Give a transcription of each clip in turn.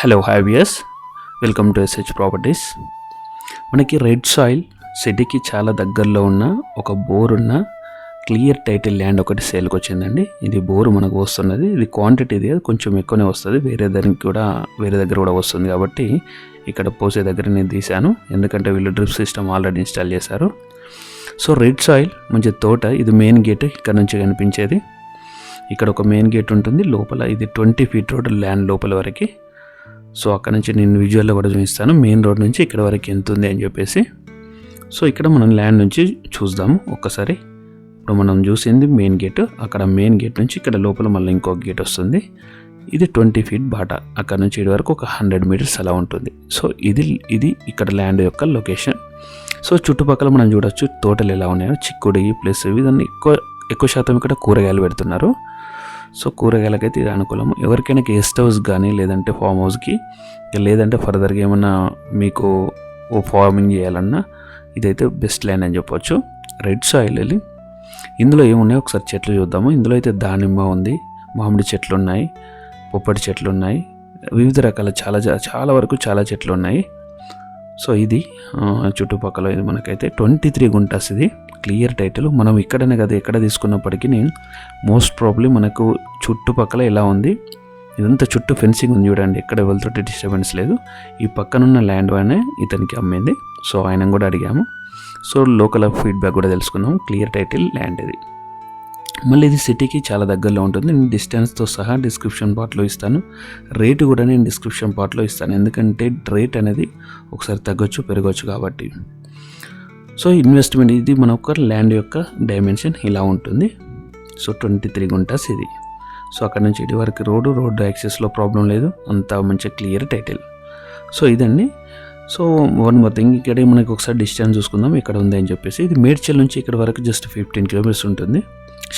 Hello viewers welcome to SH properties మనకి red soil సిటీకి చాలా దగ్గరలో ఉన్న ఒక బోర్ ఉన్న క్లియర్ టైటిల్ ల్యాండ్ ఒకటి సేల్కి వచ్చిందండి. ఇది బోరు మనకు వస్తున్నది. ఇది క్వాంటిటీ ఇది కొంచెం ఎక్కువనే వస్తుంది. వేరే దానికి కూడా వేరే దగ్గర కూడా వస్తుంది కాబట్టి ఇక్కడ పోసే దగ్గర నేను తీశాను. ఎందుకంటే వీళ్ళు డ్రిప్ సిస్టమ్ ఆల్రెడీ ఇన్స్టాల్ చేశారు. సో రెడ్ సాయిల్ మంచి తోట ఇది మెయిన్ గేట్ ఇక్కడ నుంచి కనిపించేది. ఇక్కడ ఒక మెయిన్ గేట్ ఉంటుంది. లోపల ఇది ట్వంటీ ఫీట్ రోడ్ ల్యాండ్ లోపల వరకు. సో అక్కడ నుంచి నేను విజువల్లో కూడా చూపిస్తాను. మెయిన్ రోడ్ నుంచి ఇక్కడ వరకు ఎంత ఉంది అని చెప్పేసి. సో ఇక్కడ మనం ల్యాండ్ నుంచి చూద్దాము ఒక్కసారి. ఇప్పుడు మనం చూసింది మెయిన్ గేట్ అక్కడ మెయిన్ గేట్ నుంచి ఇక్కడ లోపల మళ్ళీ ఇంకొక గేట్ వస్తుంది. ఇది ట్వంటీ ఫీట్ బాట. అక్కడ నుంచి ఇటు వరకు ఒక హండ్రెడ్ మీటర్స్ అలా ఉంటుంది. సో ఇది ఇది ఇక్కడ ల్యాండ్ యొక్క లొకేషన్ సో చుట్టుపక్కల మనం చూడొచ్చు తోటలు ఎలా ఉన్నాయో. చిక్కుడు ప్లస్ ఇవన్నీ ఎక్కువ ఎక్కువ శాతం ఇక్కడ కూరగాయలు పెడుతున్నారు. సో కూరగాయలకైతే ఇది అనుకూలం ఎవరికైనా గెస్ట్ హౌస్ కానీ లేదంటే ఫామ్ హౌస్కి లేదంటే ఫర్దర్గా ఏమన్నా మీకు ఓ ఫార్మింగ్ చేయాలన్నా ఇదైతే బెస్ట్ ల్యాండ్ అని చెప్పొచ్చు. రెడ్ సాయిల్ వెళ్ళి ఇందులో ఏమున్నాయి ఒకసారి చెట్లు చూద్దాము. ఇందులో అయితే దానిమ్మ ఉంది మామిడి చెట్లు ఉన్నాయి పొప్పటి చెట్లు ఉన్నాయి వివిధ రకాల చాలా చా- చాలా వరకు చాలా చెట్లు ఉన్నాయి సో ఇది చుట్టుపక్కల ఇది మనకైతే ట్వంటీ త్రీ గుంటాస్ ఇది. Clear title. మనం ఇక్కడనే కదా ఎక్కడ తీసుకున్నప్పటికీ నేను మోస్ట్ ప్రాబ్లీ మనకు చుట్టుపక్కల ఎలా ఉంది. ఇదంతా చుట్టూ ఫెన్సింగ్ ఉంది చూడండి ఎక్కడ వెళ్తుంటే డిస్టర్బెన్స్ లేదు. ఈ పక్కనున్న ల్యాండ్ వాడినే ఇతనికి అమ్మింది. సో ఆయన కూడా అడిగాము. సో లోకల్ ఫీడ్బ్యాక్ కూడా తెలుసుకున్నాం క్లియర్ టైటిల్ ల్యాండ్ ఇది. మళ్ళీ ఇది సిటీకి చాలా దగ్గరలో ఉంటుంది. నేను డిస్టెన్స్తో సహా డిస్క్రిప్షన్ పార్ట్లో ఇస్తాను. రేటు కూడా నేను డిస్క్రిప్షన్ పార్ట్లో ఇస్తాను. ఎందుకంటే రేట్ అనేది ఒకసారి తగ్గొచ్చు పెరగచ్చు కాబట్టి. సో ఇన్వెస్ట్మెంట్ ఇది మన ఒక ల్యాండ్ యొక్క డైమెన్షన్ ఇలా ఉంటుంది. సో ట్వంటీ త్రీ గుంటాస్ ఇది. సో అక్కడ నుంచి ఇటు వరకు రోడ్డు రోడ్డు యాక్సెస్లో ప్రాబ్లం లేదు. అంతా మంచి క్లియర్ టైటిల్. సో ఇదండి. So one more thing. ఇక్కడే మనకి ఒకసారి డిస్టెన్స్ చూసుకుందాం. ఇక్కడ ఉంది అని చెప్పేసి. ఇది మేడ్చల్ నుంచి ఇక్కడ వరకు జస్ట్ ఫిఫ్టీన్ కిలోమీటర్స్ ఉంటుంది.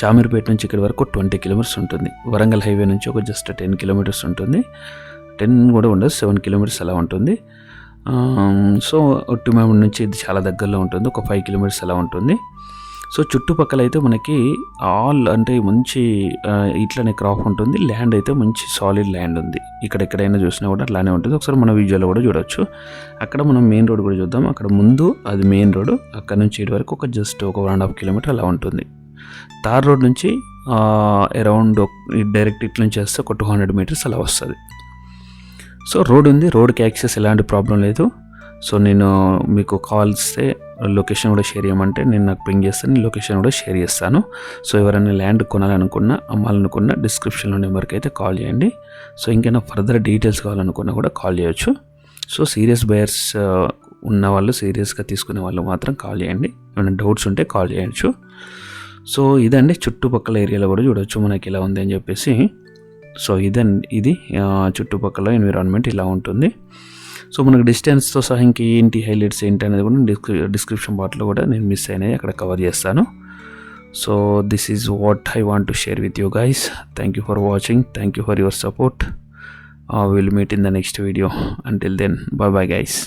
షామీర్పేట నుంచి ఇక్కడ వరకు ట్వంటీ కిలోమీటర్స్ ఉంటుంది. వరంగల్ హైవే నుంచి ఒక జస్ట్ టెన్ కిలోమీటర్స్ ఉంటుంది. టెన్ కూడా ఉండదు సెవెన్ కిలోమీటర్స్ అలా ఉంటుంది. సో ఒట్టిమేమ నుంచి ఇది చాలా దగ్గరలో ఉంటుంది. ఒక ఫైవ్ కిలోమీటర్స్ అలా ఉంటుంది. సో చుట్టుపక్కల అయితే మనకి ఆల్ అంటే మంచి ఇట్లనే క్రాప్ ఉంటుంది. ల్యాండ్ అయితే మంచి సాలిడ్ ల్యాండ్ ఉంది. ఇక్కడ ఎక్కడైనా చూసినా కూడా అట్లానే ఉంటుంది. ఒకసారి మన విజువల్లో కూడా చూడొచ్చు. అక్కడ మనం మెయిన్ రోడ్ కూడా చూద్దాం. అక్కడ ముందు అది మెయిన్ రోడ్ అక్కడ నుంచి ఇటు వరకు ఒక జస్ట్ ఒక వన్ అండ్ హాఫ్ కిలోమీటర్ అలా ఉంటుంది. తార్ రోడ్ నుంచి అరౌండ్ డైరెక్ట్ ఇట్ల నుంచి వస్తే ఒక టూ హండ్రెడ్ మీటర్స్ అలా వస్తుంది. సో రోడ్ ఉంది రోడ్కి యాక్సెస్ ఎలాంటి ప్రాబ్లం లేదు. సో నేను మీకు కాల్ ఇస్తే లొకేషన్ కూడా షేర్ చేయమంటే నేను నాకు పింగ్ చేస్తాను నేను లొకేషన్ కూడా షేర్ చేస్తాను. సో ఎవరైనా ల్యాండ్ కొనాలనుకున్నా అమ్మాలనుకున్నా డిస్క్రిప్షన్లో నెంబర్కి అయితే కాల్ చేయండి. సో ఇంకైనా ఫర్దర్ డీటెయిల్స్ కావాలనుకున్నా కూడా కాల్ చేయొచ్చు. సో సీరియస్ బయర్స్ ఉన్న వాళ్ళు సీరియస్గా తీసుకునే వాళ్ళు మాత్రం కాల్ చేయండి. ఏమైనా డౌట్స్ ఉంటే కాల్ చేయొచ్చు. సో ఇదండి చుట్టుపక్కల ఏరియాలో కూడా చూడొచ్చు మనకి ఇలా ఉంది అని చెప్పేసి. సో ఇదండి ఇది చుట్టుపక్కల ఎన్విరాన్మెంట్ ఇలా ఉంటుంది. సో మనకు డిస్టెన్స్తో సహా ఇంక ఏంటి హైలైట్స్ ఏంటి అనేది కూడా డిస్క్రి డిస్క్రిప్షన్ బాట్లో కూడా నేను మిస్ అయినాయి అక్కడ కవర్ చేస్తాను. So this is what I want to share with you guys thank you for watching thank you for your support will meet in the next video until then bye bye guys